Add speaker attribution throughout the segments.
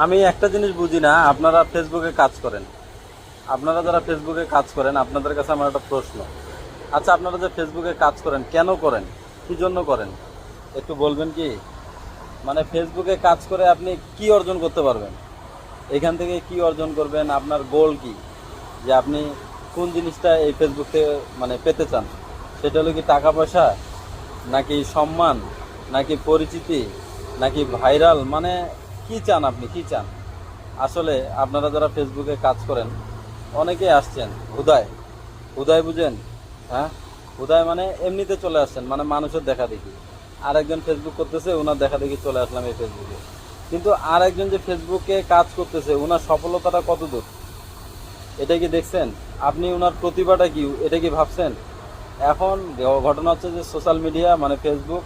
Speaker 1: আমি একটা জিনিস বুঝি না, আপনারা ফেসবুকে কাজ করেন। আপনারা যারা ফেসবুকে কাজ করেন, আপনাদের কাছে আমার একটা প্রশ্ন। আচ্ছা আপনারা যে ফেসবুকে কাজ করেন, কেন করেন? কি জন্য করেন? একটু বলবেন কি? মানে ফেসবুকে কাজ করে আপনি কি অর্জন করতে পারবেন? এখান থেকে কি অর্জন করবেন? আপনার গোল কি? যে আপনি কোন জিনিসটা এই ফেসবুক থেকে মানে পেতে চান? সেটা হলো কি টাকা পয়সা? নাকি সম্মান? নাকি পরিচিতি? নাকি ভাইরাল মানে কি চান আপনি? কি চান? আসলে আপনারা যারা ফেসবুকে কাজ করেন, অনেকেই আসছেন। হুদায় হুদায় বুঝেন? হ্যাঁ? হুদায় মানে এমনিতে চলে আসছেন মানে মানুষের দেখা দেখি। আরেকজন ফেসবুক করতেছে ওনার দেখা দেখি চলে আসলাম এই ফেসবুকে। কিন্তু আরেকজন যে ফেসবুকে কাজ করতেছে ওনার সফলতাটা কত দূর এটা কি দেখছেন? আপনি ওনার প্রতিভাটা কি, এটা কি ভাবছেন? এখন ঘটনা হচ্ছে যে সোশ্যাল মিডিয়া মানে ফেসবুক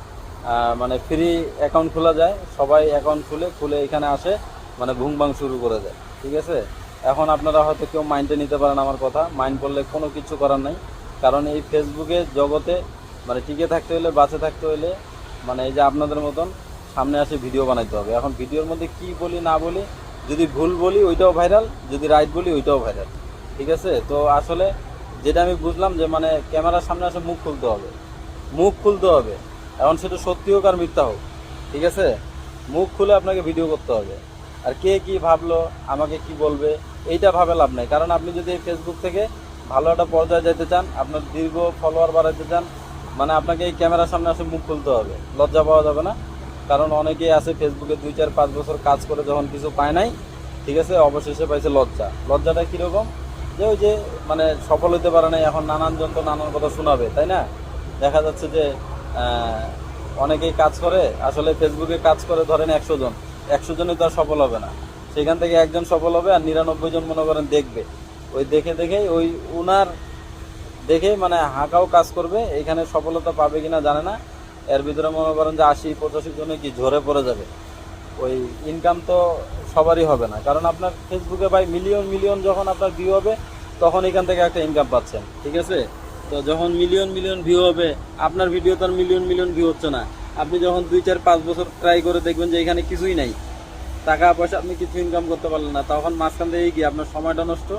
Speaker 1: মানে ফ্রি অ্যাকাউন্ট খোলা যায়। সবাই অ্যাকাউন্ট খুলে খুলে এখানে আসে মানে ভুংবাং শুরু করে দেয়। ঠিক আছে? এখন আপনারা হয়তো কেউ মাইন্ডে নিতে পারেন আমার কথা। মাইন্ড করলে কোনো কিছু করার নাই। কারণ এই ফেসবুকে জগতে মানে টিকে থাকতে হলে বাঁচে থাকতে হলে মানে এই যে আপনাদের মতন, সামনে আসে ভিডিও বানাইতে হবে। এখন ভিডিওর মধ্যে কি বলি, না বলি, যদি ভুল বলি, ওইটাও ভাইরাল যদি রাইট বলি, ওইটাও ভাইরাল ঠিক আছে? তো আসলে যেটা আমি বুঝলাম যে মানে ক্যামেরার সামনে আসে মুখ খুলতে হবে। মুখ খুলতে হবে। এখন সেটা সত্যি হোক আর মিথ্যা হোক, ঠিক আছে? মুখ খুলে আপনাকে ভিডিও করতে হবে। আর কে কি ভাবলো, আমাকে কি বলবে, এইটা ভাবে লাভ নাই। কারণ আপনি যদি ফেসবুক থেকে ভালো একটা পর্যায়ে যেতে চান, আপনার দীর্ঘ ফলোয়ার বাড়াতে চান মানে আপনাকে এই ক্যামেরার সামনে আসে মুখ খুলতে হবে। লজ্জা পাওয়া যাবে না। কারণ অনেকেই আছে ফেসবুকে দুই চার পাঁচ বছর কাজ করে যখন কিছু পায় নাই, ঠিক আছে? অবশেষে পাইছে লজ্জা। লজ্জাটা কীরকম? যে ওই যে মানে সফল হতে পারে নাই, এখন নানান জন তো নানান কথা শোনাবে, তাই না? দেখা যাচ্ছে যে অনেকেই কাজ করে, আসলে ফেসবুকে কাজ করে ধরেন একশো জন। একশো জনই তো আর সফল হবে না। সেখান থেকে একজন সফল হবে আর নিরানব্বই জন মনে করেন দেখবে। ওই দেখে দেখেই ওই উনার দেখে মানে হাঁকাও কাজ করবে, এখানে সফলতা পাবে কিনা জানে না। এর ভিতরে মনে করেন যে আশি, পঁচাশি জনে কি ঝরে পড়ে যাবে। ওই ইনকাম তো সবারই হবে না। কারণ আপনার ফেসবুকে ভাই মিলিয়ন মিলিয়ন যখন আপনার ভিউ হবে, তখন এখান থেকে একটা ইনকাম পাচ্ছেন। ঠিক আছে? তো যখন মিলিয়ন মিলিয়ন ভিউ হবে, আপনার ভিডিও তো আর মিলিয়ন মিলিয়ন ভিউ হচ্ছে না। আপনি যখন দুই, চার, পাঁচ বছর ট্রাই করে দেখবেন যে এখানে কিছুই নাই। টাকা পয়সা আপনি কিছু ইনকাম করতে পারলেন না। তখন মাঝখান থেকে কি আপনার সময়টা নষ্ট।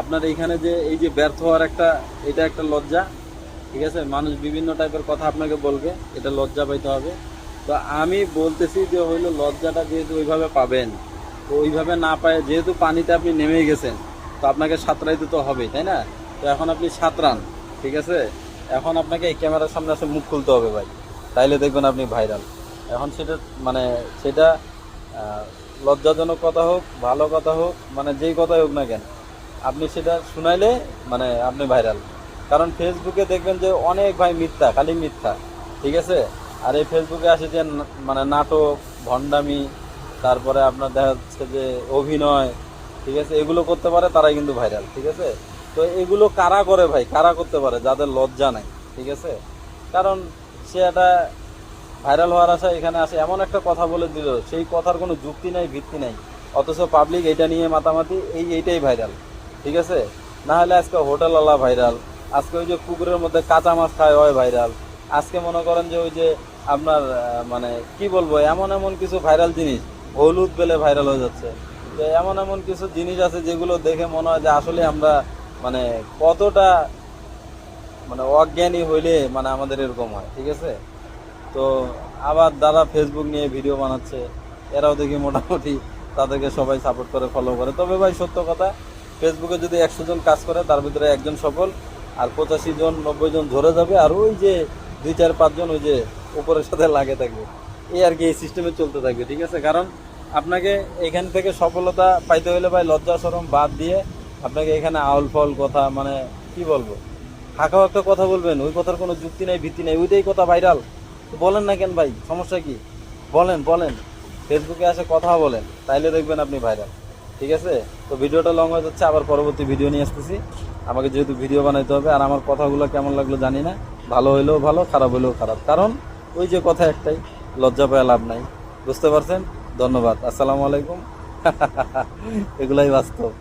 Speaker 1: আপনার এইখানে যে, এই যে ব্যর্থ হওয়ার একটা, এটা একটা লজ্জা। ঠিক আছে? মানুষ বিভিন্ন টাইপের কথা আপনাকে বলবে, এটা লজ্জা পাইতে হবে। তো আমি বলতেছি যে হইল লজ্জাটা যেহেতু ওইভাবে পাবেন, তো ওইভাবে না পায়, যেহেতু পানিতে আপনি নেমে গেছেন, তো আপনাকে সাঁতরাইতে তো হবে তাই না? তো এখন আপনি সাঁতরান। ঠিক আছে? এখন আপনাকে এই ক্যামেরার সামনে আসে মুখ খুলতে হবে ভাই। তাইলে দেখবেন আপনি ভাইরাল এখন সেটা মানে সেটা লজ্জাজনক কথা হোক, ভালো কথা হোক মানে যেই কথাই হোক না কেন, আপনি সেটা শুনাইলে মানে আপনি ভাইরাল কারণ ফেসবুকে দেখবেন যে অনেক ভাই মিথ্যা, খালি মিথ্যা, ঠিক আছে? আর এই ফেসবুকে আসে যে মানে নাটক, ভণ্ডামি, তারপরে আপনার দেখা যাচ্ছে যে অভিনয়, ঠিক আছে? এগুলো করতে পারে, তারাই কিন্তু ভাইরাল ঠিক আছে? তো এগুলো কারা করে ভাই? কারা করতে পারে? যাদের লজ্জা নাই, ঠিক আছে? কারণ সে একটা ভাইরাল হওয়ার আশা এখানে আসে। এমন একটা কথা বলে দিল, সেই কথার কোনো যুক্তি নাই, ভিত্তি নাই। অথচ পাবলিক এটা নিয়ে মাতামাতি, এই এইটাই ভাইরাল ঠিক আছে? না হলে আজকে হোটেলওয়ালা ভাইরাল আজকে ওই যে পুকুরের মধ্যে কাঁচা মাছ খায় হয় ভাইরাল আজকে মনে করেন যে ওই যে আপনার মানে কি বলব, এমন এমন কিছু ভাইরাল জিনিস, হলুদ বেলে ভাইরাল হয়ে যাচ্ছে। তো এমন এমন কিছু জিনিস আছে যেগুলো দেখে মনে হয় যে আসলে আমরা মানে কতটা মানে অজ্ঞানী হইলে মানে আমাদের এরকম হয়, ঠিক আছে? তো আবার যারা ফেসবুক নিয়ে ভিডিও বানাচ্ছে, এরাও দেখি মোটামুটি তাদেরকে সবাই সাপোর্ট করে ফলো করে। তবে ভাই সত্য কথা ফেসবুকে যদি একশো জন কাজ করে, তার ভিতরে একজন সফল আর পঁচাশি জন, নব্বই জন ধরে যাবে আর ওই যে দুই, চার পাঁচজন ওই যে উপরের সাথে লাগে থাকবে, এই আর কি এই সিস্টেমে চলতে থাকবে, ঠিক আছে? কারণ আপনাকে এখান থেকে সফলতা পাইতে হলে ভাই লজ্জা সরম বাদ দিয়ে আপনাকে এখানে আউল ফাউল কথা মানে কি বলব? হাঁকাও একটা কথা বলবেন, ওই কথার কোনো যুক্তি নাই, ভিত্তি নাই, ওইটাই কথা ভাইরাল বলেন না কেন ভাই, সমস্যা কি? বলেন বলেন। ফেসবুকে আসে কথা বলেন, তাইলে দেখবেন আপনি ভাইরাল ঠিক আছে? তো ভিডিওটা লং হয়ে যাচ্ছে, আবার পরবর্তী ভিডিও নিয়ে আসতেছি। আমাকে যেহেতু ভিডিও বানাইতে হবে, আর আমার কথাগুলো কেমন লাগল জানি না। ভালো হইলেও ভালো, খারাপ হইলেও খারাপ। কারণ ওই যে কথা একটাই, লজ্জা পাওয়া লাভ নাই। বুঝতে পারছেন? ধন্যবাদ। আসসালামু আলাইকুম। এগুলাই বাস্তব।